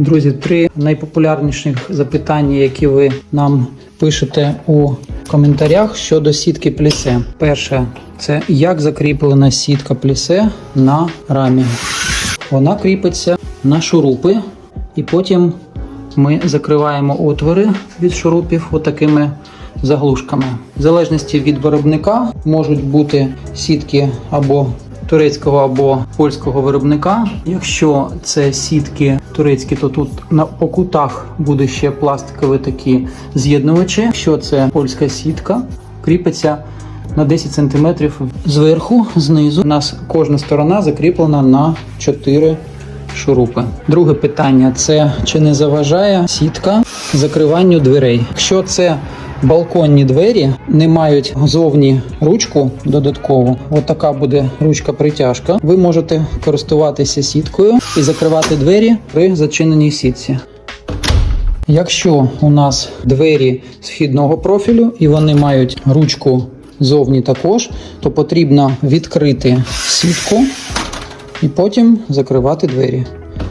Друзі, три найпопулярніших запитання, які ви нам пишете у коментарях щодо сітки плісе. Перше, це як закріплена сітка плісе на рамі. Вона кріпиться на шурупи, і потім ми закриваємо отвори від шурупів отакими заглушками. В залежності від виробника можуть бути сітки або турецького або польського виробника. Якщо це сітки турецькі, то тут на по кутах буде ще пластикові такі з'єднувачі. Якщо це польська сітка, кріпиться на 10 см зверху, знизу. У нас кожна сторона закріплена на 4 шурупи. Друге питання це чи не заважає сітка закриванню дверей. Якщо це балконні двері, не мають зовні ручку додаткову. Отака буде ручка притяжка. Ви можете користуватися сіткою і закривати двері при зачиненій сітці. Якщо у нас двері східного профілю і вони мають ручку зовні також, то потрібно відкрити сітку і потім закривати двері.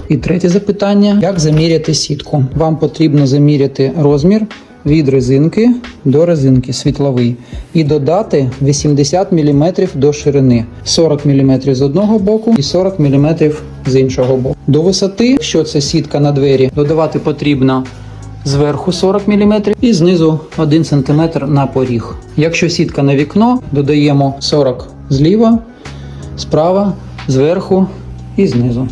І третє запитання: як заміряти сітку? Вам потрібно заміряти розмір від резинки до резинки світловий і додати 80 мм до ширини, 40 мм з одного боку і 40 мм з іншого боку. До висоти, якщо це сітка на двері, додавати потрібно зверху 40 мм і знизу 1 см на поріг. Якщо сітка на вікно, додаємо 40 зліва, справа, зверху і знизу.